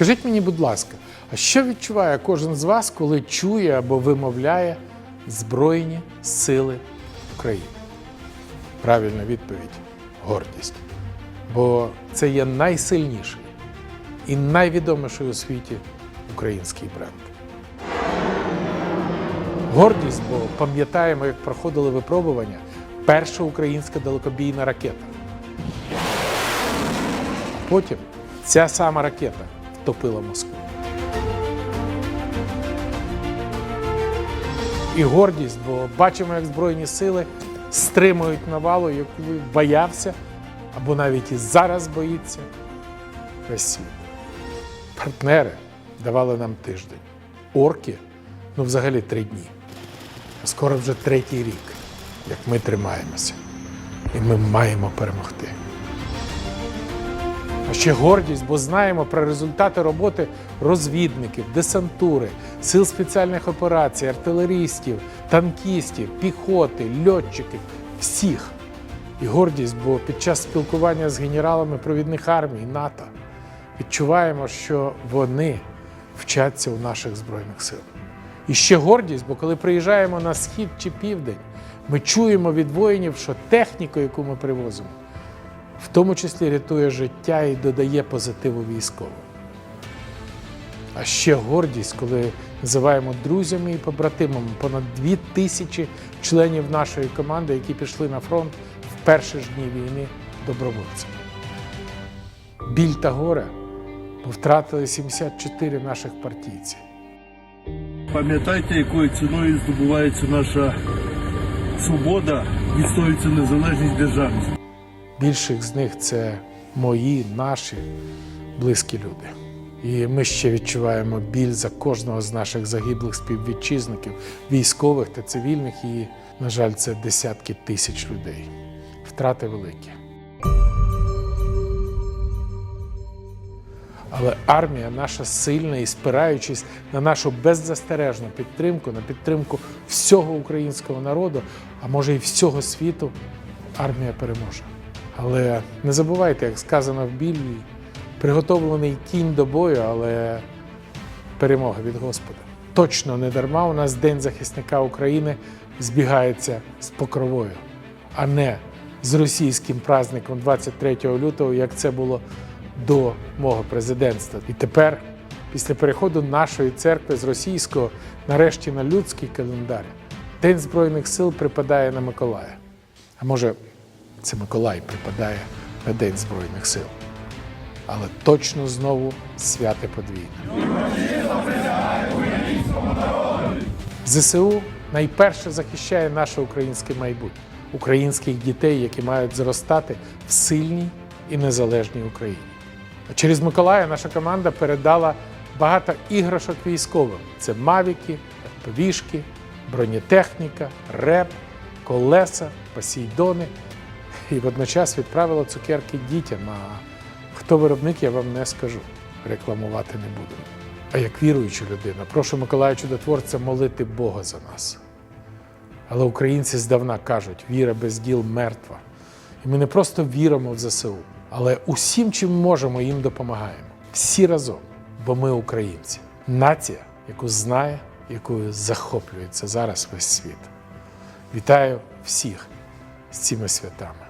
Скажіть мені, будь ласка, а що відчуває кожен з вас, коли чує або вимовляє Збройні Сили України? Правильна відповідь гордість. Бо це є найсильніший і найвідоміший у світі український бренд. Гордість, бо пам'ятаємо, як проходили випробування перша українська далекобійна ракета. Потім ця сама ракета втопила Москву. І гордість, бо бачимо, як Збройні сили стримують навалу, яку боявся або навіть і зараз боїться світ. Партнери давали нам тиждень. Орки ну взагалі три дні. А скоро вже третій рік, як ми тримаємося. І ми маємо перемогти. А ще гордість, бо знаємо про результати роботи розвідників, десантури, сил спеціальних операцій, артилерістів, танкістів, піхоти, льотчиків, всіх. І гордість, бо під час спілкування з генералами провідних армій НАТО відчуваємо, що вони вчаться у наших Збройних сил. І ще гордість, бо коли приїжджаємо на схід чи південь, ми чуємо від воїнів, що техніку, яку ми привозимо, тому числі рятує життя і додає позитиву військовим. А ще гордість, коли називаємо друзями і побратимами понад дві тисячі членів нашої команди, які пішли на фронт в перші ж дні війни добровольцями. Біль та горе, бо втратили 74 наших партійців. Пам'ятайте, якою ціною здобувається наша свобода, відстоюється незалежність державність. Більших з них це мої, наші близькі люди. І ми ще відчуваємо біль за кожного з наших загиблих співвітчизників, військових та цивільних. І, на жаль, це десятки тисяч людей. Втрати великі. Але армія наша сильна і спираючись на нашу беззастережну підтримку, на підтримку всього українського народу, а може і всього світу, армія переможе. Але не забувайте, як сказано в Біблії, приготовлений кінь до бою, але перемога від Господа. Точно не дарма у нас День захисника України збігається з покровою, а не з російським праздником 23 лютого, як це було до мого президентства. І тепер, після переходу нашої церкви з російського нарешті на людський календар, День Збройних сил припадає на Миколая. А може, це Миколай припадає на День Збройних сил. Але точно знову святе подвійне. ЗСУ найперше захищає наше українське майбутнє, українських дітей, які мають зростати в сильній і незалежній Україні. Через Миколая наша команда передала багато іграшок військовим: це мавіки, повішки, бронетехніка, реп, колеса, посейдони. І водночас відправила цукерки дітям. А хто виробник, я вам не скажу. Рекламувати не буду. А як віруюча людина, прошу Миколая Чудотворця молити Бога за нас. Але українці здавна кажуть, віра без діл мертва. І ми не просто віримо в ЗСУ, але усім, чим можемо, їм допомагаємо. Всі разом, бо ми українці. Нація, яку знає, якою захоплюється зараз весь світ. Вітаю всіх з цими святами.